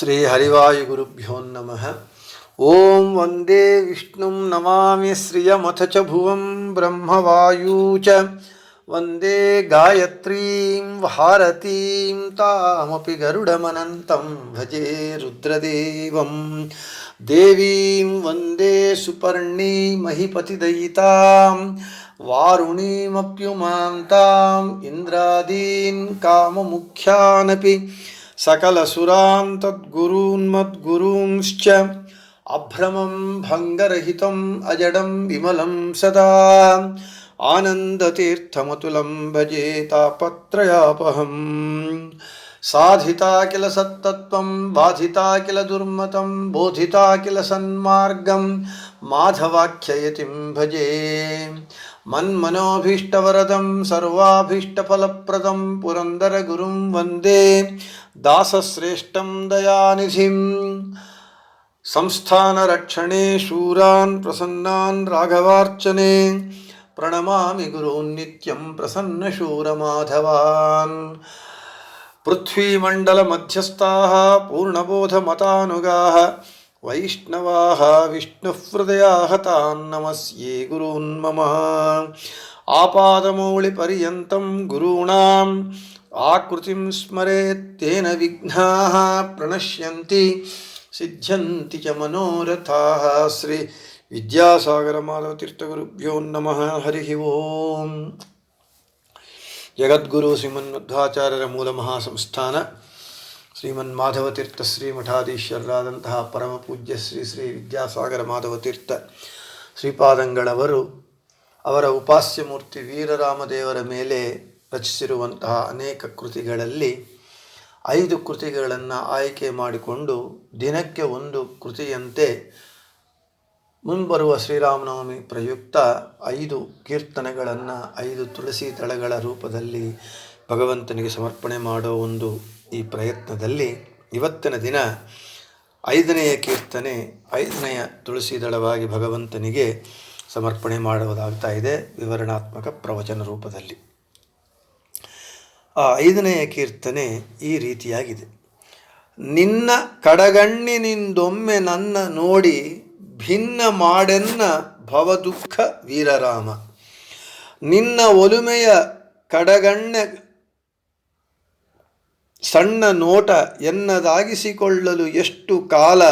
श्रीहरिवायुगुरुभ्यो नम। ओं वंदे विष्णु नमामि श्रियमथ च भुवं वंदे च। वंदे गायत्रीं भारतीं तामपि गरुडमनन्तं भजे रुद्रदेवं। देवीं वंदे सुपर्णीमहिपतिदयितां। वारुणीमप्युमान्ताम् इन्द्रादीन् काममुख्यानपि। సకలసురాన్ తద్గురూన్మద్గురూంశ్చ అభ్రమం భంగరహితం అజడం విమలం సదా ఆనందతీర్థమతులం భజే తాపత్రయాపహం సాధితా కిల సత్తత్వం బాధితా కిల దుర్మతం బోధితా కిల సన్మార్గం మాధవాఖ్యయతిం భజే మన్మనోభీష్టవరదం సర్వాభీష్టఫలప్రదం పురందర గురుం వందే దాసశ్రేష్టం దయానిధిం. సంస్థానరక్షణే శూరాన్ ప్రసన్నాన్ రాఘవార్చనే ప్రణమామి గురూన్ నిత్యం ప్రసన్నశూరమాధవాన్ పృథ్వీమండలమధ్యస్థాः పూర్ణబోధమతానుగాः वैष्णवाः విష్ణు హృదయాహతాన్నమస్యే గురూన్మ ఆపాదమౌళి పర్యంతం गुरूणाम् आकृतिं స్మరేత్తేన विघ्नाः प्रणश्यन्ति సిద్ధ్యంతి చ మనోరథా శ్రీ విద్యాసాగర మాధవతీర్థగురుభ్యో నమ హరి ఓం. జగద్గురు శ్రీమన్మధ్వాచార్యర మహాసంస్థాన ಮಹಾಸಂಸ್ಥಾನ ಶ್ರೀ ಶ್ರೀಮಠಾಧೀಶ್ವರರಾದಂತಹ ಪರಮ ಪೂಜ್ಯ ಶ್ರೀ ಶ್ರೀ ವಿದ್ಯಾಸಾಗರ ಮಾಧವತೀರ್ಥ ಶ್ರೀಪಾದಂಗಳವರು ಅವರ ಉಪಾಸ್ಯಮೂರ್ತಿ ವೀರರಾಮದೇವರ ಮೇಲೆ ರಚಿಸಿರುವಂತಹ ಅನೇಕ ಕೃತಿಗಳಲ್ಲಿ ಐದು ಕೃತಿಗಳನ್ನು ಆಯ್ಕೆ ಮಾಡಿಕೊಂಡು ದಿನಕ್ಕೆ ಒಂದು ಕೃತಿಯಂತೆ ಮುಂಬರುವ ಶ್ರೀರಾಮನವಮಿ ಪ್ರಯುಕ್ತ ಐದು ಕೀರ್ತನೆಗಳನ್ನು, ಐದು ತುಳಸಿ ತಳಗಳ ರೂಪದಲ್ಲಿ ಭಗವಂತನಿಗೆ ಸಮರ್ಪಣೆ ಮಾಡೋ ಒಂದು ಈ ಪ್ರಯತ್ನದಲ್ಲಿ ಇವತ್ತಿನ ದಿನ ಐದನೆಯ ಕೀರ್ತನೆ, ಐದನೆಯ ತುಳಸಿ ದಳವಾಗಿ ಭಗವಂತನಿಗೆ ಸಮರ್ಪಣೆ ಮಾಡುವುದಾಗ್ತಾ ಇದೆ ವಿವರಣಾತ್ಮಕ ಪ್ರವಚನ ರೂಪದಲ್ಲಿ. ಆ ಐದನೆಯ ಕೀರ್ತನೆ ಈ ರೀತಿಯಾಗಿದೆ. ನಿನ್ನ ಕಡಗಣ್ಣಿನಿಂದೊಮ್ಮೆ ನನ್ನ ನೋಡಿ ಭಿನ್ನ ಮಾಡೆನ್ನ ಭವದುಃಖ ವೀರರಾಮ. ನಿನ್ನ ಒಲುಮೆಯ ಕಡಗಣ್ಣ ಸಣ್ಣ ನೋಟ ಎನ್ನದಾಗಿಸಿಕೊಳ್ಳಲು ಎಷ್ಟು ಕಾಲ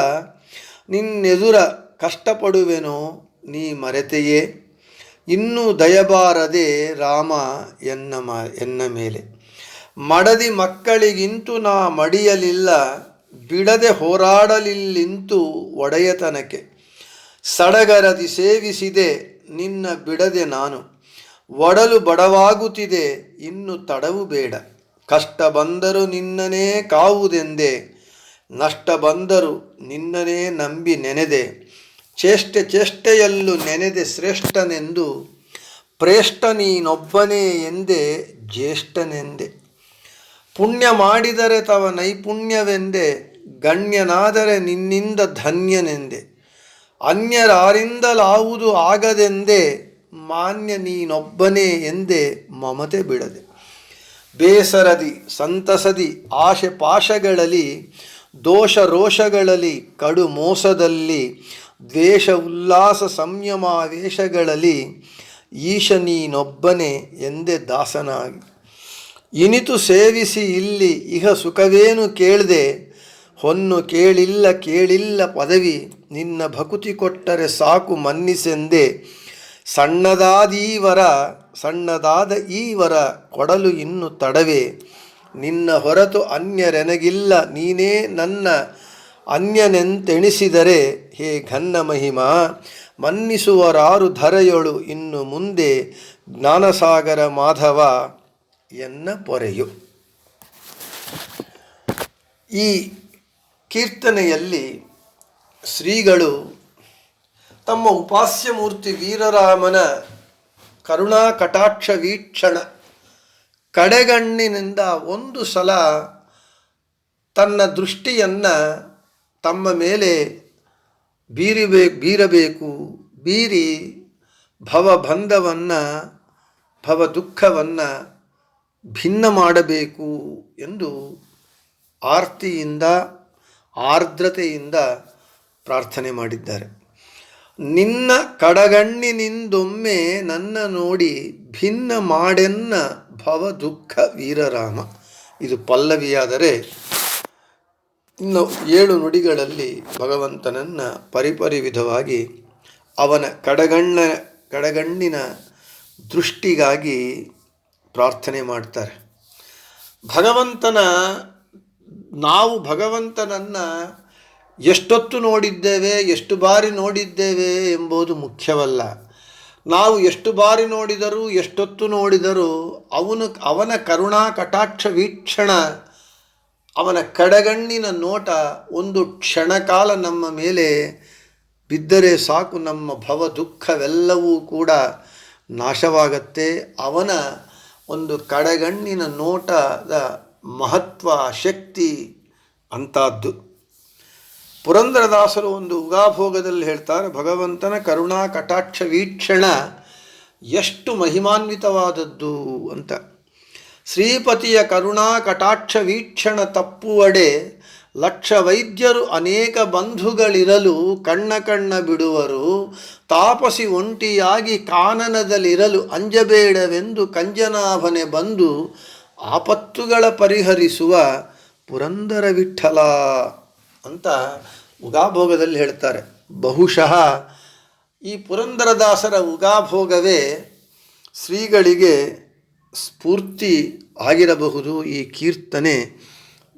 ನಿನ್ನೆದುರ ಕಷ್ಟಪಡುವೆನೋ ನೀ ಮರೆತೆಯೇ? ಇನ್ನೂ ದಯಬಾರದೆ ರಾಮ ಎನ್ನ ಮ, ಎನ್ನ ಮೇಲೆ. ಮಡದಿ ಮಕ್ಕಳಿಗಿಂತೂ ನಾ ಮಡಿಯಲಿಲ್ಲ, ಬಿಡದೆ ಹೋರಾಡಲಿಲ್ಲಿಂತೂ ಒಡೆಯತನಕ್ಕೆ. ಸಡಗರದಿ ಸೇವಿಸಿದೆ ನಿನ್ನ ಬಿಡದೆ ನಾನು. ಒಡಲು ಬಡವಾಗುತ್ತಿದೆ, ಇನ್ನು ತಡವು ಬೇಡ. ಕಷ್ಟ ಬಂದರೂ ನಿನ್ನನೇ ಕಾವುದೆಂದೆ, ನಷ್ಟ ಬಂದರೂ ನಿನ್ನನೇ ನಂಬಿ ನೆನೆದೆ. ಚೇಷ್ಟೆ ಚೇಷ್ಟೆಯಲ್ಲೂ ನೆನೆದೆ ಶ್ರೇಷ್ಠನೆಂದು, ಪ್ರೇಷ್ಠ ನೀನೊಬ್ಬನೇ ಎಂದೇ ಜ್ಯೇಷ್ಠನೆಂದೆ. ಪುಣ್ಯ ಮಾಡಿದರೆ ತವ ನೈಪುಣ್ಯವೆಂದೆ, ಗಣ್ಯನಾದರೆ ನಿನ್ನಿಂದ ಧನ್ಯನೆಂದೆ. ಅನ್ಯರಾರಿಂದಲಾವುದು ಆಗದೆಂದೇ, ಮಾನ್ಯ ನೀನೊಬ್ಬನೇ ಎಂದೇ ಮಮತೆ ಬಿಡದೆ. ಬೇಸರದಿ, ಸಂತಸದಿ, ಆಶೆ ಪಾಶಗಳಲ್ಲಿ ದೋಷ ರೋಷಗಳಲ್ಲಿ ಕಡು ಮೋಸದಲ್ಲಿ, ದ್ವೇಷ ಉಲ್ಲಾಸ ಸಂಯಮಾವೇಶಗಳಲ್ಲಿ ಈಶ ನೀನೊಬ್ಬನೇ ಎಂದೇ ದಾಸನಾಗಿ. ಇನಿತು ಸೇವಿಸಿ ಇಲ್ಲಿ ಇಹ ಸುಖವೇನು ಕೇಳದೆ? ಹೊನ್ನು ಕೇಳಿಲ್ಲ ಕೇಳಿಲ್ಲ ಪದವಿ, ನಿನ್ನ ಭಕುತಿ ಕೊಟ್ಟರೆ ಸಾಕು ಮನ್ನಿಸೆಂದೆ? ಸಣ್ಣದಾದೀವರ ಸಣ್ಣದಾದ ಈವರ ಕೊಡಲು ಇನ್ನು ತಡವೇ. ನಿನ್ನ ಹೊರತು ಅನ್ಯರೆನಗಿಲ್ಲ. ನೀನೇ ನನ್ನ ಅನ್ಯನೆಂತೆಣಿಸಿದರೆ ಹೇ ಘನ್ನ ಮಹಿಮಾ, ಮನ್ನಿಸುವರಾರು ಧರೆಯೊಳು ಇನ್ನು ಮುಂದೆ ಜ್ಞಾನಸಾಗರ ಮಾಧವ ಎನ್ನ ಪೊರೆಯು. ಈ ಕೀರ್ತನೆಯಲ್ಲಿ ಶ್ರೀಗಳು ತಮ್ಮ ಉಪಾಸ್ಯ ಮೂರ್ತಿ ವೀರರಾಮನ ಕರುಣಾ ಕಟಾಕ್ಷ ವೀಕ್ಷಣ. ಕಡೆಗಣ್ಣಿನಿಂದ ಒಂದು ಸಲ ತನ್ನ ದೃಷ್ಟಿಯನ್ನು ತಮ್ಮ ಮೇಲೆ ಬೀರಿಬೇ, ಬೀರಬೇಕು, ಬೀರಿ ಭವಬಂಧವನ್ನು ಭವ ದುಃಖವನ್ನು ಭಿನ್ನ ಮಾಡಬೇಕು ಎಂದು ಆರ್ತಿಯಿಂದ, ಆರ್ದ್ರತೆಯಿಂದ ಪ್ರಾರ್ಥನೆ ಮಾಡಿದ್ದಾರೆ. ನಿನ್ನ ಕಡಗಣ್ಣಿನಿಂದೊಮ್ಮೆ ನನ್ನ ನೋಡಿ ಭಿನ್ನ ಮಾಡೆನ್ನ ಭವ ದುಃಖ ವೀರರಾಮ. ಇದು ಪಲ್ಲವಿಯಾದರೆ ಇನ್ನು ಏಳು ನುಡಿಗಳಲ್ಲಿ ಭಗವಂತನನ್ನು ಪರಿಪರಿ ವಿಧವಾಗಿ ಅವನ ಕಡಗಣ್ಣ, ಕಡಗಣ್ಣಿನ ದೃಷ್ಟಿಗಾಗಿ ಪ್ರಾರ್ಥನೆ ಮಾಡ್ತಾರೆ. ಭಗವಂತನ, ನಾವು ಭಗವಂತನನ್ನು ಎಷ್ಟೊತ್ತು ನೋಡಿದ್ದೇವೆ, ಎಷ್ಟು ಬಾರಿ ನೋಡಿದ್ದೇವೆ ಎಂಬುದು ಮುಖ್ಯವಲ್ಲ. ನಾವು ಎಷ್ಟು ಬಾರಿ ನೋಡಿದರೂ, ಎಷ್ಟೊತ್ತು ನೋಡಿದರೂ ಅವನು, ಅವನ ಕರುಣಾ ಕಟಾಕ್ಷ ವೀಕ್ಷಣ, ಅವನ ಕಡಗಣ್ಣಿನ ನೋಟ ಒಂದು ಕ್ಷಣಕಾಲ ನಮ್ಮ ಮೇಲೆ ಬಿದ್ದರೆ ಸಾಕು, ನಮ್ಮ ಭವ ದುಃಖವೆಲ್ಲವೂ ಕೂಡ ನಾಶವಾಗತ್ತೆ. ಅವನ ಒಂದು ಕಡಗಣ್ಣಿನ ನೋಟದ ಮಹತ್ವ, ಶಕ್ತಿ ಅಂಥದ್ದು. ಪುರಂದರದಾಸರು ಒಂದು ಉಗಾಭೋಗದಲ್ಲಿ ಹೇಳ್ತಾರೆ, ಭಗವಂತನ ಕರುಣಾ ಕಟಾಕ್ಷ ವೀಕ್ಷಣ ಎಷ್ಟು ಮಹಿಮಾನ್ವಿತವಾದದ್ದು ಅಂತ. ಶ್ರೀಪತಿಯ ಕರುಣಾ ಕಟಾಕ್ಷ ವೀಕ್ಷಣ ತಪ್ಪುವಡೆ ಲಕ್ಷ ವೈದ್ಯರು ಅನೇಕ ಬಂಧುಗಳಿರಲು ಕಣ್ಣ ಕಣ್ಣ ಬಿಡುವರು, ತಾಪಸಿ ಒಂಟಿಯಾಗಿ ಕಾನನದಲ್ಲಿರಲು ಅಂಜಬೇಡವೆಂದು ಕಂಜನಾಭನೆ ಬಂದು ಆಪತ್ತುಗಳ ಪರಿಹರಿಸುವ ಪುರಂದರ ವಿಠಲ ಅಂತ ಉಗಾಭೋಗದಲ್ಲಿ ಹೇಳ್ತಾರೆ. ಬಹುಶಃ ಈ ಪುರಂದರದಾಸರ ಉಗಾಭೋಗವೇ ಶ್ರೀಗಳಿಗೆ ಸ್ಫೂರ್ತಿ ಆಗಿರಬಹುದು ಈ ಕೀರ್ತನೆ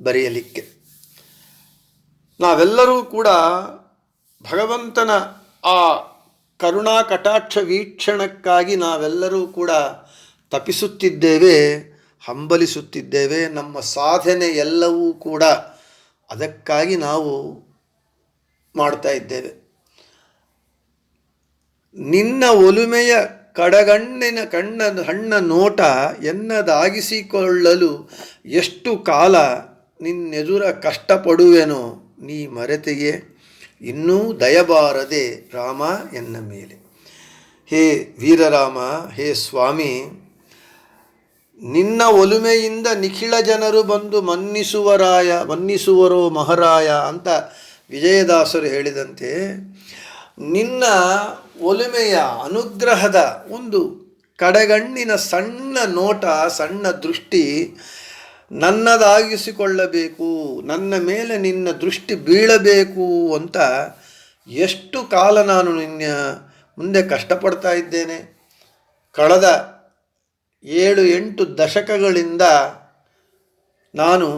ಬರೆಯಲಿಕ್ಕೆ. ನಾವೆಲ್ಲರೂ ಕೂಡ ಭಗವಂತನ ಆ ಕರುಣಾ ಕಟಾಕ್ಷ ವೀಕ್ಷಣಕ್ಕಾಗಿ ನಾವೆಲ್ಲರೂ ಕೂಡ ತಪಿಸುತ್ತಿದ್ದೇವೆ, ಹಂಬಲಿಸುತ್ತಿದ್ದೇವೆ, ನಮ್ಮ ಸಾಧನೆ ಎಲ್ಲವೂ ಕೂಡ ಅದಕ್ಕಾಗಿ ನಾವು ಮಾಡ್ತಾ ಇದ್ದೇವೆ. ನಿನ್ನ ಒಲುಮೆಯ ಕಡಗಣ್ಣಿನ ಕಣ್ಣ, ಹಣ್ಣ ನೋಟ ಎನ್ನದಾಗಿಸಿಕೊಳ್ಳಲು ಎಷ್ಟು ಕಾಲ ನಿನ್ನೆದುರ ಕಷ್ಟಪಡುವೆನೋ ನೀ ಮರೆತೆಗೆ. ಇನ್ನೂ ದಯಬಾರದೆ ರಾಮ ಎನ್ನ ಮೇಲೆ. ಹೇ ವೀರರಾಮ, ಹೇ ಸ್ವಾಮಿ ನಿನ್ನ ಒಲುಮೆಯಿಂದ ನಿಖಿಳ ಜನರು ಬಂದು ಮನ್ನಿಸುವರಾಯ, ಮನ್ನಿಸುವರೋ ಮಹರಾಯ ಅಂತ ವಿಜಯದಾಸರು ಹೇಳಿದಂತೆ ನಿನ್ನ ಒಲುಮೆಯ ಅನುಗ್ರಹದ ಒಂದು ಕಡೆಗಣ್ಣಿನ ಸಣ್ಣ ನೋಟ, ಸಣ್ಣ ದೃಷ್ಟಿ ನನ್ನದಾಗಿಸಿಕೊಳ್ಳಬೇಕು, ನನ್ನ ಮೇಲೆ ನಿನ್ನ ದೃಷ್ಟಿ ಬೀಳಬೇಕು ಅಂತ ಎಷ್ಟು ಕಾಲ ನಾನು ನಿನ್ನ ಮುಂದೆ ಕಷ್ಟಪಡ್ತಾ ಇದ್ದೇನೆ. ಕಳೆದ ಏಳು ಎಂಟು ದಶಕಗಳಿಂದ ನಾನು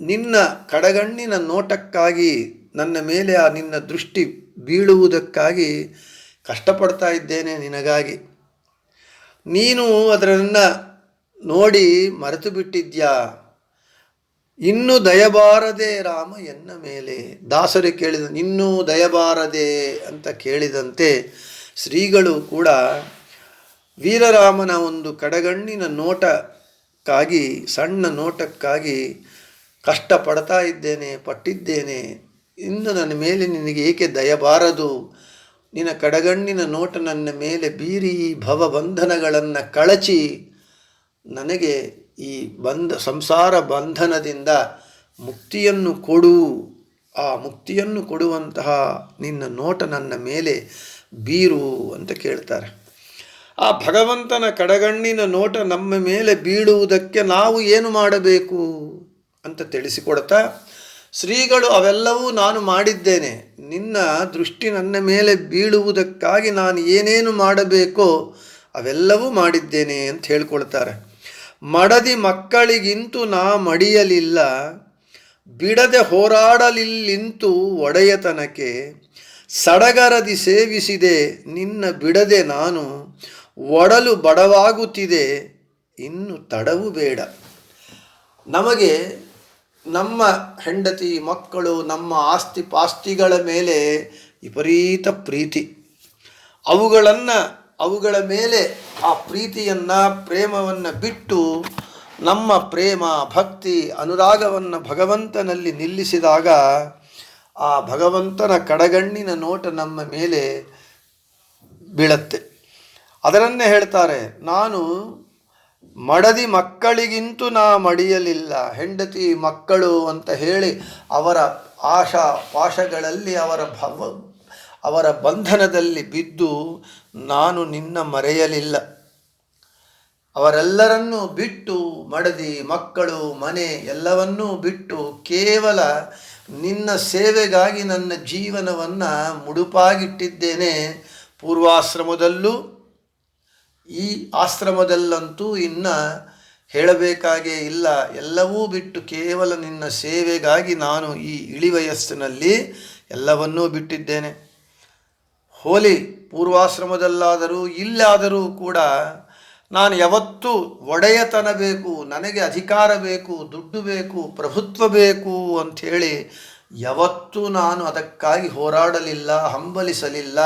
ನಿನ್ನ ಕಡಗಣ್ಣಿನ ನೋಟಕ್ಕಾಗಿ, ನನ್ನ ಮೇಲೆ ಆ ನಿನ್ನ ದೃಷ್ಟಿ ಬೀಳುವುದಕ್ಕಾಗಿ ಕಷ್ಟಪಡ್ತಾ ಇದ್ದೇನೆ ನಿನಗಾಗಿ. ನೀನು ಅದರನ್ನು ನೋಡಿ ಮರೆತು ಬಿಟ್ಟಿದ್ಯಾ ಇನ್ನೂ ದಯಬಾರದೆ ರಾಮ ಎನ್ನ ಮೇಲೆ? ದಾಸರು ಕೇಳಿದ, ಇನ್ನೂ ದಯಬಾರದೆ ಅಂತ ಕೇಳಿದಂತೆ ಶ್ರೀಗಳು ಕೂಡ ವೀರರಾಮನ ಒಂದು ಕಡಗಣ್ಣಿನ ನೋಟಕ್ಕಾಗಿ, ಸಣ್ಣ ನೋಟಕ್ಕಾಗಿ ಕಷ್ಟಪಡ್ತಾ ಇದ್ದೇನೆ, ಪಟ್ಟಿದ್ದೇನೆ. ಇನ್ನು ನನ್ನ ಮೇಲೆ ನಿನಗೆ ಏಕೆ ದಯಬಾರದು ನಿನ್ನ ಕಡಗಣ್ಣಿನ ನೋಟ ನನ್ನ ಮೇಲೆ ಬೀರಿ ಈ ಬಂಧನಗಳನ್ನು ಕಳಚಿ. ನನಗೆ ಈ ಬಂಧ, ಸಂಸಾರ ಬಂಧನದಿಂದ ಮುಕ್ತಿಯನ್ನು ಕೊಡು. ಆ ಮುಕ್ತಿಯನ್ನು ಕೊಡುವಂತಹ ನಿನ್ನ ನೋಟ ನನ್ನ ಮೇಲೆ ಬೀರು ಅಂತ ಕೇಳ್ತಾರೆ. ಆ ಭಗವಂತನ ಕಡಗಣ್ಣಿನ ನೋಟ ನಮ್ಮ ಮೇಲೆ ಬೀಳುವುದಕ್ಕೆ ನಾವು ಏನು ಮಾಡಬೇಕು ಅಂತ ತಿಳಿಸಿಕೊಡ್ತಾ, ಶ್ರೀಗಳು ಅವೆಲ್ಲವೂ ನಾನು ಮಾಡಿದ್ದೇನೆ. ನಿನ್ನ ದೃಷ್ಟಿ ನನ್ನ ಮೇಲೆ ಬೀಳುವುದಕ್ಕಾಗಿ ನಾನು ಏನೇನು ಮಾಡಬೇಕೋ ಅವೆಲ್ಲವೂ ಮಾಡಿದ್ದೇನೆ ಅಂತ ಹೇಳ್ಕೊಳ್ತಾರೆ. ಮಡದಿ ಮಕ್ಕಳಿಗಿಂತೂ ನಾ ಮಡಿಯಲಿಲ್ಲ, ಬಿಡದೆ ಹೋರಾಡಲಿಲ್ಲಿಂತು ಒಡೆಯತನಕ್ಕೆ, ಸಡಗರದಿ ಸೇವಿಸಿದೆ ನಿನ್ನ ಬಿಡದೆ ನಾನು ಒಡಲು ಬಡವಾಗುತ್ತಿದೆ, ಇನ್ನು ತಡವು ಬೇಡ. ನಮಗೆ ನಮ್ಮ ಹೆಂಡತಿ, ಮಕ್ಕಳು, ನಮ್ಮ ಆಸ್ತಿ ಪಾಸ್ತಿಗಳ ಮೇಲೆ ವಿಪರೀತ ಪ್ರೀತಿ. ಅವುಗಳನ್ನು, ಅವುಗಳ ಮೇಲೆ ಆ ಪ್ರೀತಿಯನ್ನು, ಪ್ರೇಮವನ್ನು ಬಿಟ್ಟು ನಮ್ಮ ಪ್ರೇಮ, ಭಕ್ತಿ, ಅನುರಾಗವನ್ನು ಭಗವಂತನಲ್ಲಿ ನಿಲ್ಲಿಸಿದಾಗ ಆ ಭಗವಂತನ ಕಡಗಣ್ಣಿನ ನೋಟ ನಮ್ಮ ಮೇಲೆ ಬೀಳತ್ತೆ. ಅದರನ್ನೇ ಹೇಳ್ತಾರೆ, ನಾನು ಮಡದಿ ಮಕ್ಕಳಿಗಿಂತೂ ನಾ ಮಡಿಯಲಿಲ್ಲ. ಹೆಂಡತಿ ಮಕ್ಕಳು ಅಂತ ಹೇಳಿ ಅವರ ಆಶಾ ಪಾಶಗಳಲ್ಲಿ ಅವರ ಭವ, ಅವರ ಬಂಧನದಲ್ಲಿ ಬಿದ್ದು ನಾನು ನಿನ್ನ ಮರೆಯಲಿಲ್ಲ. ಅವರೆಲ್ಲರನ್ನೂ ಬಿಟ್ಟು ಮಡದಿ ಮಕ್ಕಳು, ಮನೆ ಎಲ್ಲವನ್ನೂ ಬಿಟ್ಟು ಕೇವಲ ನಿನ್ನ ಸೇವೆಗಾಗಿ ನನ್ನ ಜೀವನವನ್ನು ಮುಡುಪಾಗಿಟ್ಟಿದ್ದೇನೆ. ಪೂರ್ವಾಶ್ರಮದಲ್ಲೂ ಈ ಆಶ್ರಮದಲ್ಲಂತೂ ಇನ್ನು ಹೇಳಬೇಕಾಗೇ ಇಲ್ಲ. ಎಲ್ಲವೂ ಬಿಟ್ಟು ಕೇವಲ ನಿನ್ನ ಸೇವೆಗಾಗಿ ನಾನು ಈ ಇಳಿ ವಯಸ್ಸಿನಲ್ಲಿ ಎಲ್ಲವನ್ನೂ ಬಿಟ್ಟಿದ್ದೇನೆ. ಹೋಲಿ, ಪೂರ್ವಾಶ್ರಮದಲ್ಲಾದರೂ ಇಲ್ಲಾದರೂ ಕೂಡ ನಾನು ಯಾವತ್ತೂ ಒಡೆಯತನ ಬೇಕು, ನನಗೆ ಅಧಿಕಾರ ಬೇಕು, ದುಡ್ಡು ಬೇಕು, ಪ್ರಭುತ್ವ ಬೇಕು ಅಂಥೇಳಿ ಯಾವತ್ತೂ ನಾನು ಅದಕ್ಕಾಗಿ ಹೋರಾಡಲಿಲ್ಲ, ಹಂಬಲಿಸಲಿಲ್ಲ.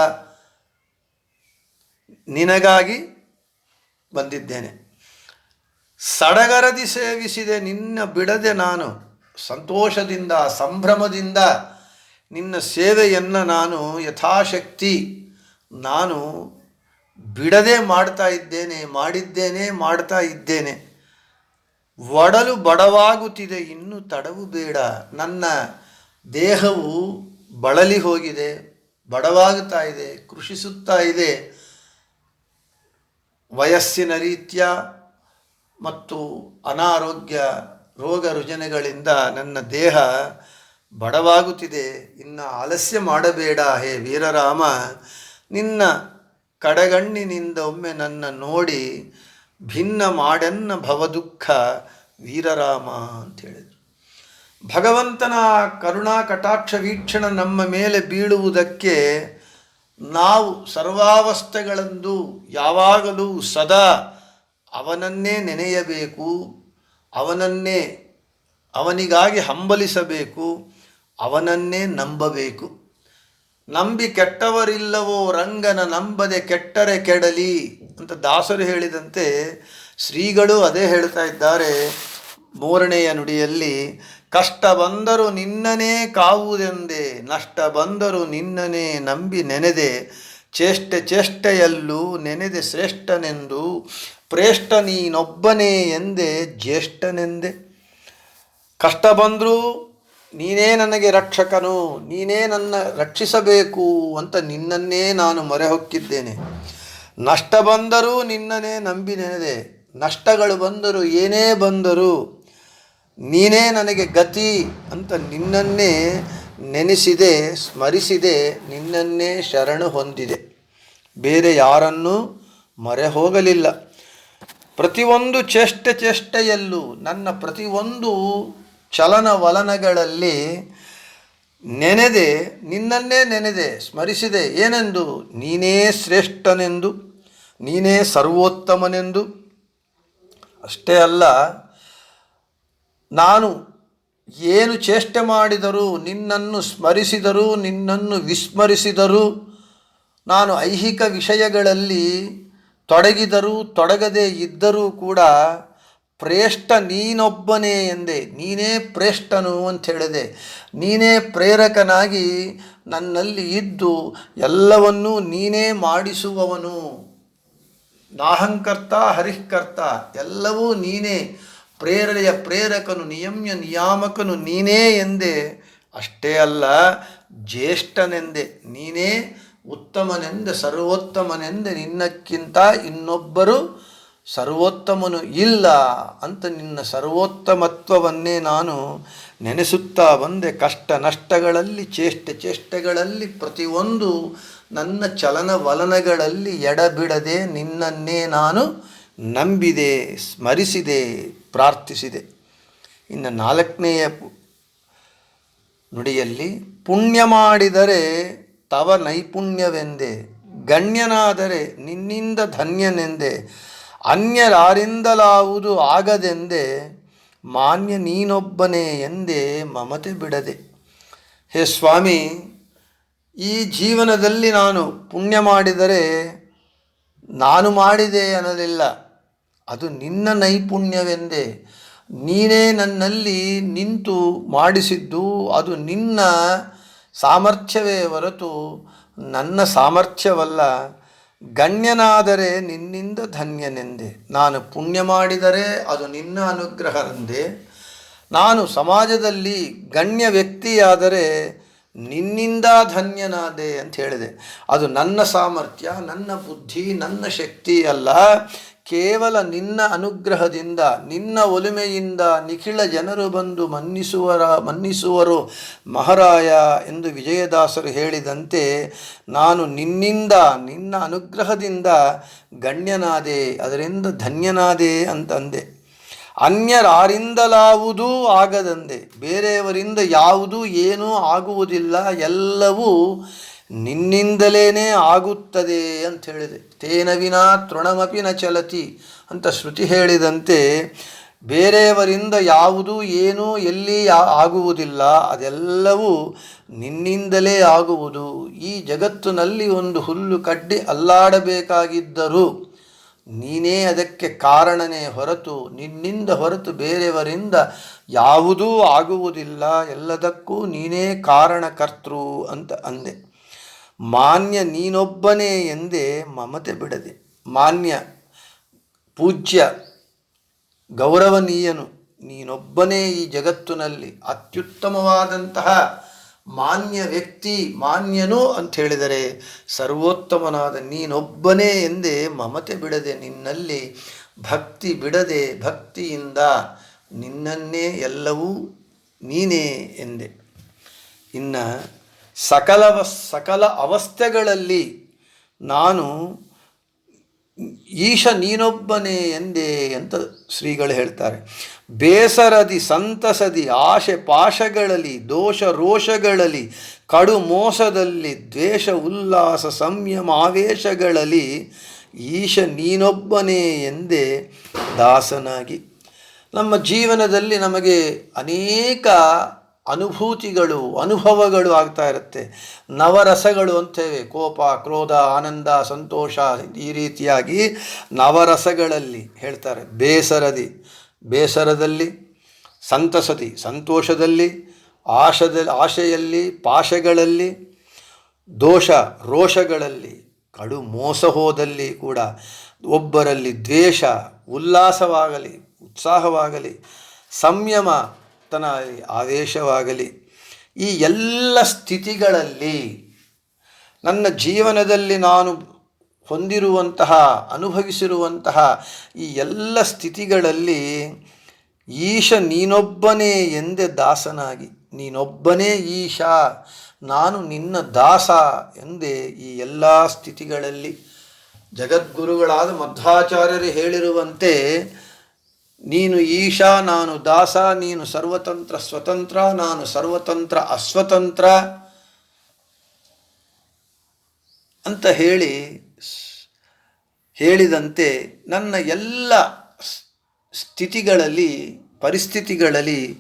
ನಿನಗಾಗಿ ಬಂದಿದ್ದೇನೆ. ಸಡಗರದಿ ಸೇವಿಸಿದೆ ನಿನ್ನ ಬಿಡದೆ ನಾನು. ಸಂತೋಷದಿಂದ, ಸಂಭ್ರಮದಿಂದ ನಿನ್ನ ಸೇವೆಯನ್ನು ನಾನು, ಯಥಾಶಕ್ತಿ ನಾನು ಬಿಡದೆ ಮಾಡ್ತಾ ಇದ್ದೇನೆ, ಮಾಡಿದ್ದೇನೆ, ಮಾಡ್ತಾ ಇದ್ದೇನೆ. ಒಡಲು ಬಡವಾಗುತ್ತಿದೆ, ಇನ್ನು ತಡವು ಬೇಡ. ನನ್ನ ದೇಹವು ಬಳಲಿ ಹೋಗಿದೆ ಬಡವಾಗುತ್ತಾ ಇದೆ, ಕೃಷಿಸುತ್ತಾ ಇದೆ. ವಯಸ್ಸಿನ ರೀತ್ಯ ಮತ್ತು ಅನಾರೋಗ್ಯ ರೋಗ ರುಜಿನಗಳಿಂದ ನನ್ನ ದೇಹ ಬಡವಾಗುತ್ತಿದೆ. ಇನ್ನು ಆಲಸ್ಯ ಮಾಡಬೇಡ. ಹೇ ವೀರರಾಮ, ನಿನ್ನ ಕಡಗಣ್ಣಿನಿಂದ ಒಮ್ಮೆ ನನ್ನ ನೋಡಿ ಭಿನ್ನ ಮಾಡೆನ್ನ ಭವದುಃಖ ವೀರರಾಮ ಅಂತ ಹೇಳಿದರು ಭಗವಂತನ ಕರುಣಾ ಕಟಾಕ್ಷ ವೀಕ್ಷಣ ನಮ್ಮ ಮೇಲೆ ಬೀಳುವುದಕ್ಕೆ ನಾವು ಸರ್ವಾವಸ್ಥೆಗಳಂದು ಯಾವಾಗಲೂ ಸದಾ ಅವನನ್ನೇ ನೆನೆಯಬೇಕು, ಅವನನ್ನೇ ಅವನಿಗಾಗಿ ಹಂಬಲಿಸಬೇಕು, ಅವನನ್ನೇ ನಂಬಬೇಕು. ನಂಬಿ ಕೆಟ್ಟವರಿಲ್ಲವೋ ರಂಗನ ನಂಬದೆ ಕೆಟ್ಟರೆ ಕೆಡಲಿ ಅಂತ ದಾಸರು ಹೇಳಿದಂತೆ ಶ್ರೀಗಳು ಅದೇ ಹೇಳ್ತಾ ಇದ್ದಾರೆ. ಮೂರನೆಯ ನುಡಿಯಲ್ಲಿ ಕಷ್ಟ ಬಂದರೂ ನಿನ್ನನೇ ಕಾವುದೆಂದೇ, ನಷ್ಟ ಬಂದರೂ ನಿನ್ನನೇ ನಂಬಿ ನೆನೆದೆ, ಚೇಷ್ಟೆ ಚೇಷ್ಟೆಯಲ್ಲೂ ನೆನೆದೆ ಶ್ರೇಷ್ಠನೆಂದು, ಪ್ರೇಷ್ಠ ನೀನೊಬ್ಬನೇ ಎಂದೆ ಜ್ಯೇಷ್ಠನೆಂದೆ. ಕಷ್ಟ ಬಂದರೂ ನೀನೇ ನನಗೆ ರಕ್ಷಕನು, ನೀನೇ ನನ್ನ ರಕ್ಷಿಸಬೇಕು ಅಂತ ನಿನ್ನನ್ನೇ ನಾನು ಮೊರೆ ಹೊಕ್ಕಿದ್ದೇನೆ. ನಷ್ಟ ಬಂದರೂ ನಿನ್ನನೇ ನಂಬಿ ನೆನೆದೆ, ನಷ್ಟಗಳು ಬಂದರೂ ಏನೇ ಬಂದರೂ ನೀನೇ ನನಗೆ ಗತಿ ಅಂತ ನಿನ್ನನ್ನೇ ನೆನೆಸಿದೆ, ಸ್ಮರಿಸಿದೆ, ನಿನ್ನನ್ನೇ ಶರಣು ಹೊಂದಿದೆ. ಬೇರೆ ಯಾರನ್ನೂ ಮರೆ ಹೋಗಲಿಲ್ಲ ಪ್ರತಿಯೊಂದು ಚೇಷ್ಟೆ ಚೇಷ್ಟೆಯಲ್ಲೂ ನನ್ನ ಪ್ರತಿಯೊಂದು ಚಲನವಲನಗಳಲ್ಲಿ ನೆನೆದೆ, ನಿನ್ನನ್ನೇ ನೆನೆದೆ, ಸ್ಮರಿಸಿದೆ. ಏನೆಂದು? ನೀನೇ ಶ್ರೇಷ್ಠನೆಂದು, ನೀನೇ ಸರ್ವೋತ್ತಮನೆಂದು. ಅಷ್ಟೇ ಅಲ್ಲ ನಾನು ಏನು ಚೇಷ್ಟೆ ಮಾಡಿದರೂ, ನಿನ್ನನ್ನು ಸ್ಮರಿಸಿದರೂ, ನಿನ್ನನ್ನು ವಿಸ್ಮರಿಸಿದರೂ, ನಾನು ಐಹಿಕ ವಿಷಯಗಳಲ್ಲಿ ತೊಡಗಿದರೂ, ತೊಡಗದೇ ಇದ್ದರೂ ಕೂಡ ಪ್ರೇಷ್ಠ ನೀನೊಬ್ಬನೇ ಎಂದೆ. ನೀನೇ ಪ್ರೇಷ್ಠನು ಅಂತ ಹೇಳಿದೆ. ನೀನೇ ಪ್ರೇರಕನಾಗಿ ನನ್ನಲ್ಲಿ ಇದ್ದು ಎಲ್ಲವನ್ನೂ ನೀನೇ ಮಾಡಿಸುವವನು. ನಾಹಂಕರ್ತ ಹರಿಃಕರ್ತ ಎಲ್ಲವೂ ನೀನೇ. ಪ್ರೇರಣೆಯ ಪ್ರೇರಕನು, ನಿಯಮ್ಯ ನಿಯಾಮಕನು ನೀನೇ ಎಂದೆ, ಅಷ್ಟೇ ಅಲ್ಲ, ಜ್ಯೇಷ್ಠನೆಂದೆ, ನೀನೇ ಉತ್ತಮನೆಂದೆ, ಸರ್ವೋತ್ತಮನೆಂದೆ, ನಿನ್ನಕ್ಕಿಂತ ಇನ್ನೊಬ್ಬರು ಸರ್ವೋತ್ತಮನು ಇಲ್ಲ ಅಂತ ನಿನ್ನ ಸರ್ವೋತ್ತಮತ್ವವನ್ನೇ ನಾನು ನೆನೆಸುತ್ತಾ ಬಂದೆ. ಕಷ್ಟ ನಷ್ಟಗಳಲ್ಲಿ, ಚೇಷ್ಟೆ ಚೇಷ್ಟೆಗಳಲ್ಲಿ ಪ್ರತಿಯೊಂದು ನನ್ನ ಚಲನವಲನಗಳಲ್ಲಿ ಎಡಬಿಡದೆ ನಿನ್ನನ್ನೇ ನಾನು ನಂಬಿದೆ, ಸ್ಮರಿಸಿದೆ. ಪ್ರಾರ್ಥಿಸಿದೆ. ಇನ್ನು ನಾಲ್ಕನೆಯ ನುಡಿಯಲ್ಲಿ, ಪುಣ್ಯ ಮಾಡಿದರೆ ತವ ನೈಪುಣ್ಯವೆಂದೇ, ಗಣ್ಯನಾದರೆ ನಿನ್ನಿಂದ ಧನ್ಯನೆಂದೇ, ಅನ್ಯರಾರಿಂದಲಾವುದು ಆಗದೆಂದೇ, ಮಾನ್ಯ ನೀನೊಬ್ಬನೇ ಎಂದೇ ಮಮತೆ ಬಿಡದೆ. ಹೇ ಸ್ವಾಮಿ, ಈ ಜೀವನದಲ್ಲಿ ನಾನು ಪುಣ್ಯ ಮಾಡಿದರೆ ನಾನು ಮಾಡಿದೆ ಅನ್ನಲಿಲ್ಲ. ಅದು ನಿನ್ನ ನೈಪುಣ್ಯವೆಂದೇ. ನೀನೇ ನನ್ನಲ್ಲಿ ನಿಂತು ಮಾಡಿಸಿದ್ದು, ಅದು ನಿನ್ನ ಸಾಮರ್ಥ್ಯವೇ ಹೊರತು ನನ್ನ ಸಾಮರ್ಥ್ಯವಲ್ಲ. ಗಣ್ಯನಾದರೆ ನಿನ್ನಿಂದ ಧನ್ಯನೆಂದೆ. ನಾನು ಪುಣ್ಯ ಮಾಡಿದರೆ ಅದು ನಿನ್ನ ಅನುಗ್ರಹವೆಂದೇ. ನಾನು ಸಮಾಜದಲ್ಲಿ ಗಣ್ಯ ವ್ಯಕ್ತಿಯಾದರೆ ನಿನ್ನಿಂದ ಧನ್ಯನಾದೆ ಅಂತ ಹೇಳಿದೆ. ಅದು ನನ್ನ ಸಾಮರ್ಥ್ಯ, ನನ್ನ ಬುದ್ಧಿ, ನನ್ನ ಶಕ್ತಿ ಅಲ್ಲ. ಕೇವಲ ನಿನ್ನ ಅನುಗ್ರಹದಿಂದ, ನಿನ್ನ ಒಲಿಮೆಯಿಂದ ನಿಖಿಳ ಜನರು ಬಂದು ಮನ್ನಿಸುವರ, ಮನ್ನಿಸುವರು. ಮಹಾರಾಯ ಎಂದು ವಿಜಯದಾಸರು ಹೇಳಿದಂತೆ, ನಾನು ನಿನ್ನಿಂದ, ನಿನ್ನ ಅನುಗ್ರಹದಿಂದ ಗಣ್ಯನಾದೆ, ಅದರಿಂದ ಧನ್ಯನಾದೆ ಅಂತಂದೆ. ಅನ್ಯರಾರಿಂದಲಾವುದೂ ಆಗದಂದೆ. ಬೇರೆಯವರಿಂದ ಯಾವುದೂ ಏನೂ ಆಗುವುದಿಲ್ಲ. ಎಲ್ಲವೂ ನಿನ್ನಿಂದಲೇ ಆಗುತ್ತದೆ ಅಂತ ಹೇಳಿದೆ. ತೇನ ವಿನಾ ಚಲತಿ ಅಂತ ಶ್ರುತಿ ಹೇಳಿದಂತೆ ಬೇರೆಯವರಿಂದ ಯಾವುದೂ ಏನೂ ಎಲ್ಲಿ ಆಗುವುದಿಲ್ಲ, ಅದೆಲ್ಲವೂ ನಿನ್ನಿಂದಲೇ ಆಗುವುದು. ಈ ಜಗತ್ತಿನಲ್ಲಿ ಒಂದು ಹುಲ್ಲು ಕಡ್ಡಿ ಅಲ್ಲಾಡಬೇಕಾಗಿದ್ದರೂ ನೀನೇ ಅದಕ್ಕೆ ಕಾರಣನೇ ಹೊರತು, ನಿನ್ನಿಂದ ಹೊರತು ಬೇರೆಯವರಿಂದ ಯಾವುದೂ ಆಗುವುದಿಲ್ಲ, ಎಲ್ಲದಕ್ಕೂ ನೀನೇ ಕಾರಣಕರ್ತೃ ಅಂತ ಅಂದೆ. ಮಾನ್ಯ ನೀನೊಬ್ಬನೇ ಎಂದೇ ಮಮತೆ ಬಿಡದೆ. ಮಾನ್ಯ ಪೂಜ್ಯ ಗೌರವನೀಯನು ನೀನೊಬ್ಬನೇ ಈ ಜಗತ್ತಿನಲ್ಲಿ ಅತ್ಯುತ್ತಮವಾದಂತಹ ಮಾನ್ಯ ವ್ಯಕ್ತಿ, ಮಾನ್ಯನು ಅಂತ ಹೇಳಿದರೆ ಸರ್ವೋತ್ತಮನಾದ ನೀನೊಬ್ಬನೇ ಎಂದೇ ಮಮತೆ ಬಿಡದೆ ನಿನ್ನಲ್ಲಿ ಭಕ್ತಿ ಬಿಡದೆ ಭಕ್ತಿಯಿಂದ ನಿನ್ನನ್ನೇ ಎಲ್ಲವೂ ನೀನೇ ಎಂದೆ. ಇನ್ನು ಸಕಲ ಸಕಲ ಅವಸ್ಥೆಗಳಲ್ಲಿ ನಾನು ಈಶ ನೀನೊಬ್ಬನೇ ಎಂದೇ ಅಂತ ಶ್ರೀಗಳು ಹೇಳ್ತಾರೆ. ಬೇಸರದಿ, ಸಂತಸದಿ, ಆಶೆ ಪಾಶಗಳಲ್ಲಿ, ದೋಷ ರೋಷಗಳಲ್ಲಿ, ಕಡು ಮೋಸದಲ್ಲಿ, ದ್ವೇಷ ಉಲ್ಲಾಸ ಸಂಯಮ ಆವೇಶಗಳಲ್ಲಿ ಈಶ ನೀನೊಬ್ಬನೇ ಎಂದೇ ದಾಸನಾಗಿ ನಮ್ಮ ಜೀವನದಲ್ಲಿ ನಮಗೆ ಅನೇಕ ಅನುಭೂತಿಗಳು, ಅನುಭವಗಳು ಆಗ್ತಾ ಇರುತ್ತೆ. ನವರಸಗಳು ಅಂತೇವೆ ಕೋಪ, ಕ್ರೋಧ, ಆನಂದ, ಸಂತೋಷ ಈ ರೀತಿಯಾಗಿ ನವರಸಗಳಲ್ಲಿ ಹೇಳ್ತಾರೆ. ಬೇಸರದಿ. ಬೇಸರದಲ್ಲಿ, ಸಂತಸದಿ. ಸಂತೋಷದಲ್ಲಿ, ಆಶದ, ಆಶೆಯಲ್ಲಿ, ಪಾಶಗಳಲ್ಲಿ, ದೋಷ, ರೋಷಗಳಲ್ಲಿ, ಕಡು ಮೋಸ ಹೋದಲ್ಲಿ ಕೂಡ ಒಬ್ಬರಲ್ಲಿ ದ್ವೇಷ, ಉಲ್ಲಾಸವಾಗಲಿ, ಉತ್ಸಾಹವಾಗಲಿ, ಸಂಯಮ ತನ ಆದೇಶವಾಗಲಿ, ಈ ಎಲ್ಲ ಸ್ಥಿತಿಗಳಲ್ಲಿ ನನ್ನ ಜೀವನದಲ್ಲಿ ನಾನು ಹೊಂದಿರುವಂತಹ, ಅನುಭವಿಸಿರುವಂತಹ ಈ ಎಲ್ಲ ಸ್ಥಿತಿಗಳಲ್ಲಿ ಈಶ ನೀನೊಬ್ಬನೇ ಎಂದೆ ದಾಸನಾಗಿ, ನೀನೊಬ್ಬನೇ ಈಶ, ನಾನು ನಿನ್ನ ದಾಸ ಎಂದೇ ಈ ಎಲ್ಲ ಸ್ಥಿತಿಗಳಲ್ಲಿ ಜಗದ್ಗುರುಗಳಾದ ಮಧ್ವಾಚಾರ್ಯರು ಹೇಳಿರುವಂತೆ ನೀನು ಈಶಾ, ನಾನು ದಾಸ, ನೀನು ಸರ್ವತಂತ್ರ, ಸ್ವತಂತ್ರ, ನಾನು ಸರ್ವತಂತ್ರ, ಅಸ್ವತಂತ್ರ ಅಂತ ಹೇಳಿ ಹೇಳಿದಂತೆ ನನ್ನ ಎಲ್ಲ ಸ್ಥಿತಿಗಳಲ್ಲಿ, ಪರಿಸ್ಥಿತಿಗಳಲ್ಲಿ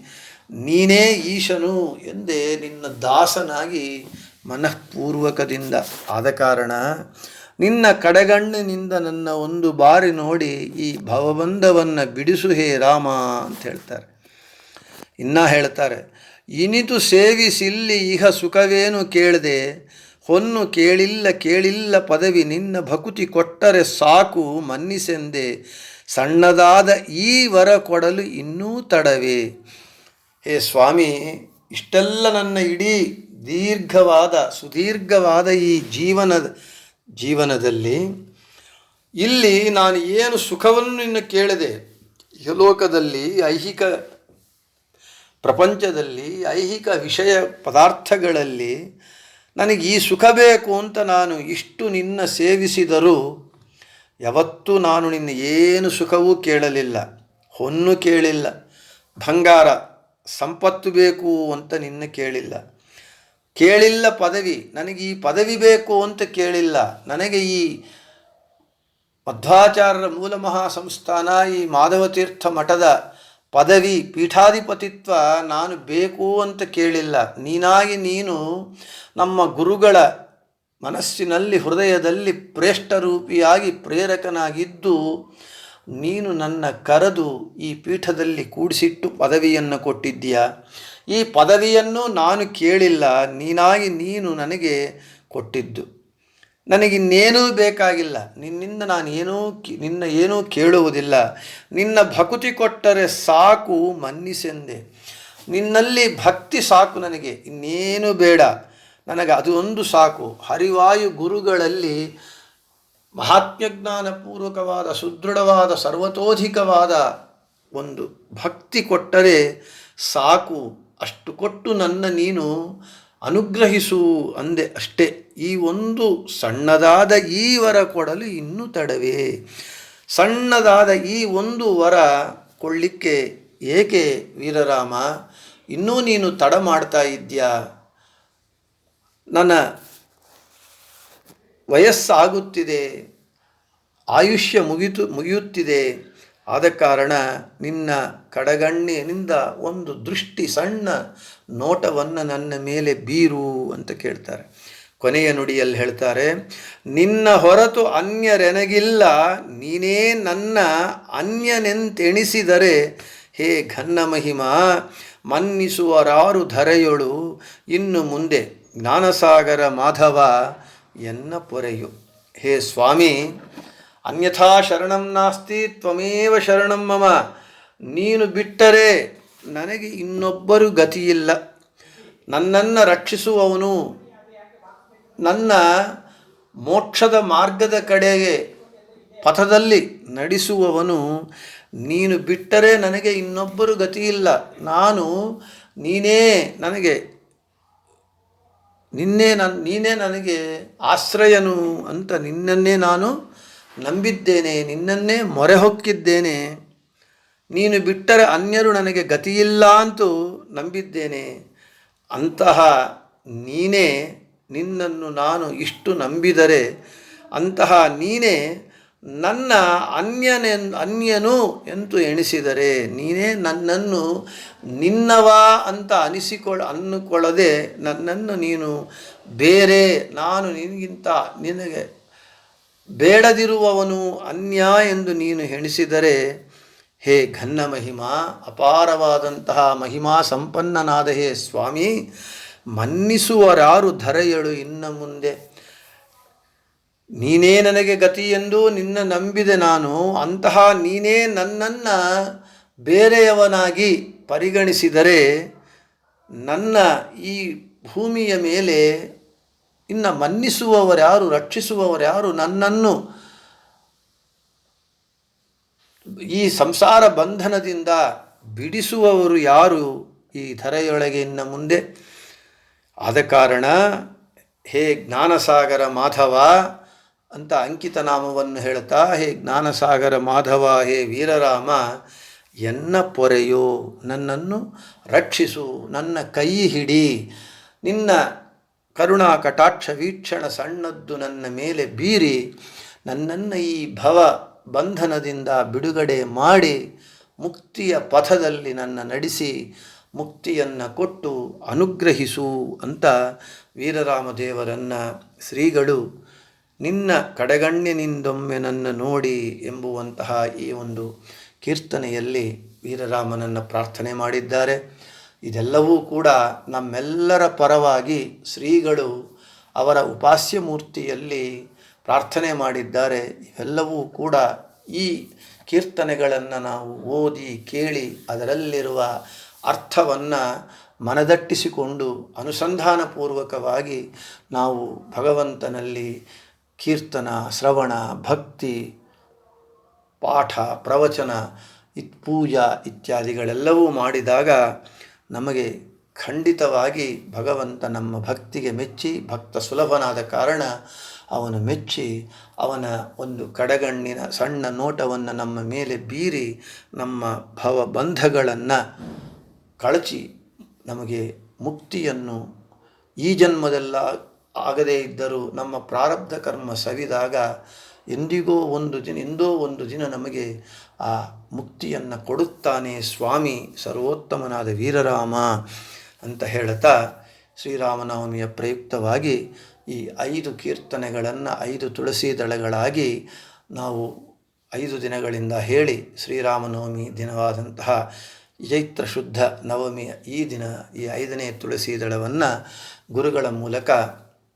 ನೀನೇ ಈಶನು ಎಂದೇ ನಿನ್ನ ದಾಸನಾಗಿ ಮನಃಪೂರ್ವಕದಿಂದ ಆದ ಕಾರಣ ನಿನ್ನ ಕಡೆಗಣ್ಣಿನಿಂದ ನನ್ನ ಒಂದು ಬಾರಿ ನೋಡಿ ಈ ಭವಬಂಧವನ್ನು ಬಿಡಿಸು ಹೇ ರಾಮ ಅಂತ ಹೇಳ್ತಾರೆ. ಇನ್ನ ಹೇಳ್ತಾರೆ, ಇನಿತು ಸೇವಿಸಿಲ್ಲಿ ಇಹ ಸುಖವೇನು ಕೇಳದೆ? ಹೊನ್ನು ಕೇಳಿಲ್ಲ ಕೇಳಿಲ್ಲ ಪದವಿ ನಿನ್ನ ಭಕುತಿ ಕೊಟ್ಟರೆ ಸಾಕು ಮನ್ನಿಸೆಂದೆ? ಸಣ್ಣದಾದ ಈ ವರ ಕೊಡಲು ಇನ್ನೂ ತಡವೇ? ಹೇ ಸ್ವಾಮಿ, ಇಷ್ಟೆಲ್ಲ ನನ್ನ ಇಡೀ ದೀರ್ಘವಾದ, ಸುದೀರ್ಘವಾದ ಈ ಜೀವನದ ಜೀವನದಲ್ಲಿ ಇಲ್ಲಿ ನಾನು ಏನು ಸುಖವನ್ನು ಇನ್ನು ಕೇಳಿದೆ ಯಲೋಕದಲ್ಲಿ ಐಹಿಕ ಪ್ರಪಂಚದಲ್ಲಿ ಐಹಿಕ ವಿಷಯ ಪದಾರ್ಥಗಳಲ್ಲಿ ನನಗೆ ಈ ಸುಖ ಬೇಕು ಅಂತ ನಾನು ಇಷ್ಟು ನಿನ್ನ ಸೇವಿಸಿದರೂ ಯಾವತ್ತೂ ನಾನು ನಿನ್ನ ಏನು ಸುಖವೂ ಕೇಳಲಿಲ್ಲ, ಹೊನ್ನು ಕೇಳಿಲ್ಲ, ಬಂಗಾರ, ಸಂಪತ್ತು ಬೇಕು ಅಂತ ನಿನ್ನ ಕೇಳಿಲ್ಲ. ಕೇಳಿಲ್ಲ ಪದವಿ, ನನಗೆ ಈ ಪದವಿ ಬೇಕು ಅಂತ ಕೇಳಿಲ್ಲ. ನನಗೆ ಈ ಮಧ್ವಾಚಾರ್ಯರ ಮೂಲ ಮಹಾಸಂಸ್ಥಾನ, ಈ ಮಾಧವತೀರ್ಥ ಮಠದ ಪದವಿ ಪೀಠಾಧಿಪತಿತ್ವ ನಾನು ಬೇಕು ಅಂತ ಕೇಳಿಲ್ಲ. ನೀನಾಗಿ ನೀನು ನಮ್ಮ ಗುರುಗಳ ಮನಸ್ಸಿನಲ್ಲಿ, ಹೃದಯದಲ್ಲಿ ಪ್ರೇಷ್ಠರೂಪಿಯಾಗಿ ಪ್ರೇರಕನಾಗಿದ್ದು, ನೀನು ನನ್ನ ಕರೆದು ಈ ಪೀಠದಲ್ಲಿ ಕೂಡಿಸಿಟ್ಟು ಪದವಿಯನ್ನು ಕೊಟ್ಟಿದ್ದೀಯ? ಈ ಪದವಿಯನ್ನು ನಾನು ಕೇಳಿಲ್ಲ, ನೀನಾಗಿ ನೀನು ನನಗೆ ಕೊಟ್ಟಿದ್ದು. ನನಗಿನ್ನೇನೂ ಬೇಕಾಗಿಲ್ಲ, ನಿನ್ನಿಂದ ನಾನು ಏನೂ ನಿನ್ನ ಏನೂ ಕೇಳುವುದಿಲ್ಲ. ನಿನ್ನ ಭಕುತಿ ಕೊಟ್ಟರೆ ಸಾಕು ಮನ್ನಿಸೆಂದೆ. ನಿನ್ನಲ್ಲಿ ಭಕ್ತಿ ಸಾಕು ನನಗೆ, ಇನ್ನೇನು ಬೇಡ. ನನಗೆ ಅದು ಸಾಕು. ಹರಿವಾಯು ಗುರುಗಳಲ್ಲಿ ಮಹಾತ್ಮ್ಯಜ್ಞಾನಪೂರ್ವಕವಾದ, ಸುದೃಢವಾದ, ಸರ್ವತೋಧಿಕವಾದ ಒಂದು ಭಕ್ತಿ ಕೊಟ್ಟರೆ ಸಾಕು. ಅಷ್ಟು ಕೊಟ್ಟು ನನ್ನ ನೀನು ಅನುಗ್ರಹಿಸು ಅಂದೆ ಅಷ್ಟೇ. ಈ ಒಂದು ಸಣ್ಣದಾದ ಈ ವರ ಕೊಡಲು ಇನ್ನೂ ತಡವೇ. ಸಣ್ಣದಾದ ಈ ಒಂದು ವರ ಕೊಡಲಿಕ್ಕೆ ಏಕೆ ವೀರರಾಮ? ಇನ್ನೂ ನೀನು ತಡ ಮಾಡ್ತಾ ಇದ್ದೀಯಾ? ನನ್ನ ವಯಸ್ಸಾಗುತ್ತಿದೆ. ಆಯುಷ್ಯ ಮುಗಿತು, ಮುಗಿಯುತ್ತಿದೆ. ಆದ ಕಾರಣ ನಿನ್ನ ಕಡಗಣ್ಣಿನಿಂದ ಒಂದು ದೃಷ್ಟಿ ಸಣ್ಣ ನೋಟವನ್ನು ನನ್ನ ಮೇಲೆ ಬೀರು ಅಂತ ಕೇಳ್ತಾರೆ. ಕೊನೆಯ ನುಡಿಯಲ್ಲಿ ಹೇಳ್ತಾರೆ, ನಿನ್ನ ಹೊರತು ಅನ್ಯರೆನಗಿಲ್ಲ, ನೀನೇ ನನ್ನ ಅನ್ಯನೆಂತೆಣಿಸಿದರೆ ಹೇ ಘನ್ನ ಮಹಿಮಾ ಮನ್ನಿಸುವರಾರು ಧರೆಯೊಳು, ಇನ್ನು ಮುಂದೆ ಜ್ಞಾನಸಾಗರ ಮಾಧವ ಎನ್ನ ಪೊರೆಯು. ಹೇ ಸ್ವಾಮಿ ಅನ್ಯಥಾ ಶರಣಂ ನಾಸ್ತಿ, ತ್ವಮೇವ ಶರಣಂ ಮಮ. ನೀನು ಬಿಟ್ಟರೆ ನನಗೆ ಇನ್ನೊಬ್ಬರು ಗತಿಯಿಲ್ಲ. ನನ್ನನ್ನು ರಕ್ಷಿಸುವವನು ನನ್ನ ಮೋಕ್ಷದ ಮಾರ್ಗದ ಕಡೆಗೆ ಪಥದಲ್ಲಿ ನಡೆಸುವವನು. ನೀನು ಬಿಟ್ಟರೆ ನನಗೆ ಇನ್ನೊಬ್ಬರು ಗತಿಯಿಲ್ಲ. ನಾನು, ನೀನೇ ನನಗೆ, ನಿನ್ನೆ ನನ್ನ ನೀನೇ ನನಗೆ ಆಶ್ರಯನು ಅಂತ ನಿನ್ನನ್ನೇ ನಾನು ನಂಬಿದ್ದೇನೆ, ನಿನ್ನನ್ನೇ ಮೊರೆ ಹೊಕ್ಕಿದ್ದೇನೆ. ನೀನು ಬಿಟ್ಟರೆ ಅನ್ಯರು ನನಗೆ ಗತಿಯಿಲ್ಲ ಅಂತೂ ನಂಬಿದ್ದೇನೆ. ಅಂತಹ ನೀನೇ ನಿನ್ನನ್ನು ನಾನು ಇಷ್ಟು ನಂಬಿದರೆ, ಅಂತಹ ನೀನೇ ನನ್ನ ಅನ್ಯನೆ, ಅನ್ಯನು ಎಂದು ಎಣಿಸಿದರೆ, ನೀನೇ ನನ್ನನ್ನು ನಿನ್ನವ ಅಂತ ಅನಿಸಿಕೊಳ್ಳ ಅನ್ನುಕೊಳ್ಳದೆ ನನ್ನನ್ನು ನೀನು ಬೇರೆ, ನಾನು ನಿನಗಿಂತ ನಿನಗೆ ಬೇಡದಿರುವವನು ಅನ್ಯ ಎಂದು ನೀನು ಹೆಣಿಸಿದರೆ ಹೇ ಘನ್ನ ಮಹಿಮಾ, ಅಪಾರವಾದಂತಹ ಮಹಿಮಾ ಸಂಪನ್ನನಾದ ಹೇ ಸ್ವಾಮಿ, ಮನ್ನಿಸುವರಾರು ಧರೆಯಳು ಇನ್ನ ಮುಂದೆ. ನೀನೇ ನನಗೆ ಗತಿ ಎಂದು ನಿನ್ನ ನಂಬಿದೆ ನಾನು, ಅಂತಹ ನೀನೇ ನನ್ನನ್ನು ಬೇರೆಯವನಾಗಿ ಪರಿಗಣಿಸಿದರೆ ನನ್ನ ಈ ಭೂಮಿಯ ಮೇಲೆ ಇನ್ನು ಮನ್ನಿಸುವವರ್ಯಾರು ರಕ್ಷಿಸುವವರ್ಯಾರು ನನ್ನನ್ನು ಈ ಸಂಸಾರ ಬಂಧನದಿಂದ ಬಿಡಿಸುವವರು ಯಾರು? ಈ ಧರೆಯೊಳಗೆ ಇನ್ನು ಮುಂದೆ. ಆದ ಕಾರಣ ಹೇ ಜ್ಞಾನಸಾಗರ ಮಾಧವ ಅಂತ ಅಂಕಿತ ನಾಮವನ್ನು ಹೇಳ್ತಾ ಹೇ ಜ್ಞಾನಸಾಗರ ಮಾಧವ, ಹೇ ವೀರರಾಮ, ಎನ್ನ ಪೊರೆಯೋ? ನನ್ನನ್ನು ರಕ್ಷಿಸು, ನನ್ನ ಕೈ ಹಿಡಿ, ನಿನ್ನ ಕರುಣಾ ಕಟಾಕ್ಷ ವೀಕ್ಷಣ ಸಣ್ಣದ್ದು ನನ್ನ ಮೇಲೆ ಬೀರಿ ನನ್ನನ್ನು ಈ ಭವ ಬಂಧನದಿಂದ ಬಿಡುಗಡೆ ಮಾಡಿ ಮುಕ್ತಿಯ ಪಥದಲ್ಲಿ ನನ್ನ ನಡೆಸಿ ಮುಕ್ತಿಯನ್ನು ಕೊಟ್ಟು ಅನುಗ್ರಹಿಸು ಅಂತ ವೀರರಾಮದೇವರನ್ನು ಶ್ರೀಗಳು ನಿನ್ನ ಕಡೆಗಣ್ಣಿನಿಂದೊಮ್ಮೆ ನನ್ನ ನೋಡಿ ಎಂಬುವಂತಹ ಈ ಒಂದು ಕೀರ್ತನೆಯಲ್ಲಿ ವೀರರಾಮನನ್ನು ಪ್ರಾರ್ಥನೆ ಮಾಡಿದ್ದಾರೆ. ಇದೆಲ್ಲವೂ ಕೂಡ ನಮ್ಮೆಲ್ಲರ ಪರವಾಗಿ ಶ್ರೀಗಳು ಅವರ ಉಪಾಸ್ಯ ಮೂರ್ತಿಯಲ್ಲಿ ಪ್ರಾರ್ಥನೆ ಮಾಡಿದ್ದಾರೆ. ಇವೆಲ್ಲವೂ ಕೂಡ ಈ ಕೀರ್ತನೆಗಳನ್ನು ನಾವು ಓದಿ ಕೇಳಿ ಅದರಲ್ಲಿರುವ ಅರ್ಥವನ್ನು ಮನದಟ್ಟಿಸಿಕೊಂಡು ಅನುಸಂಧಾನಪೂರ್ವಕವಾಗಿ ನಾವು ಭಗವಂತನಲ್ಲಿ ಕೀರ್ತನ, ಶ್ರವಣ, ಭಕ್ತಿ, ಪಾಠ, ಪ್ರವಚನ, ಇತ್, ಪೂಜಾ ಇತ್ಯಾದಿಗಳೆಲ್ಲವೂ ಮಾಡಿದಾಗ ನಮಗೆ ಖಂಡಿತವಾಗಿ ಭಗವಂತ ನಮ್ಮ ಭಕ್ತಿಗೆ ಮೆಚ್ಚಿ, ಭಕ್ತ ಸುಲಭನಾದ ಕಾರಣ ಅವನು ಮೆಚ್ಚಿ, ಅವನ ಒಂದು ಕಡಗಣ್ಣಿನ ಸಣ್ಣ ನೋಟವನ್ನು ನಮ್ಮ ಮೇಲೆ ಬೀರಿ, ನಮ್ಮ ಭವಬಂಧಗಳನ್ನು ಕಳಚಿ ನಮಗೆ ಮುಕ್ತಿಯನ್ನು ಈ ಜನ್ಮದೆಲ್ಲ ಆಗದೇ ಇದ್ದರೂ ನಮ್ಮ ಪ್ರಾರಬ್ಧ ಕರ್ಮ ಸವಿದಾಗ ಎಂದಿಗೋ ಒಂದು ದಿನ, ಎಂದೋ ಒಂದು ದಿನ ನಮಗೆ ಆ ಮುಕ್ತಿಯನ್ನು ಕೊಡುತ್ತಾನೆ ಸ್ವಾಮಿ, ಸರ್ವೋತ್ತಮನಾದ ವೀರರಾಮ ಅಂತ ಹೇಳುತ್ತಾ ಶ್ರೀರಾಮನವಮಿಯ ಪ್ರಯುಕ್ತವಾಗಿ ಈ ಐದು ಕೀರ್ತನೆಗಳನ್ನು, ಐದು ತುಳಸಿ ದಳಗಳಾಗಿ ನಾವು ಐದು ದಿನಗಳಿಂದ ಹೇಳಿ ಶ್ರೀರಾಮನವಮಿ ದಿನವಾದಂತಹ ಚೈತ್ರ ಶುದ್ಧ ನವಮಿಯ ಈ ದಿನ, ಈ ಐದನೇ ತುಳಸಿ ದಳವನ್ನು ಗುರುಗಳ ಮೂಲಕ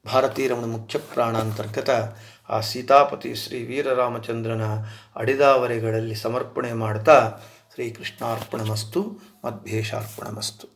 ಭಾರತೀರಮಣ ಮುಖ್ಯ ಪ್ರಾಣಾಂತರ್ಗತ ಆ ಸೀತಾಪತಿ ಶ್ರೀ ವೀರರಾಮಚಂದ್ರನ ಅಡಿದಾವರೆಗಳಲ್ಲಿ ಸಮರ್ಪಣೆ ಮಾಡ್ತಾ ಶ್ರೀಕೃಷ್ಣಾರ್ಪಣಮಸ್ತು ಮಧ್ವೇಶಾರ್ಪಣಮಸ್ತು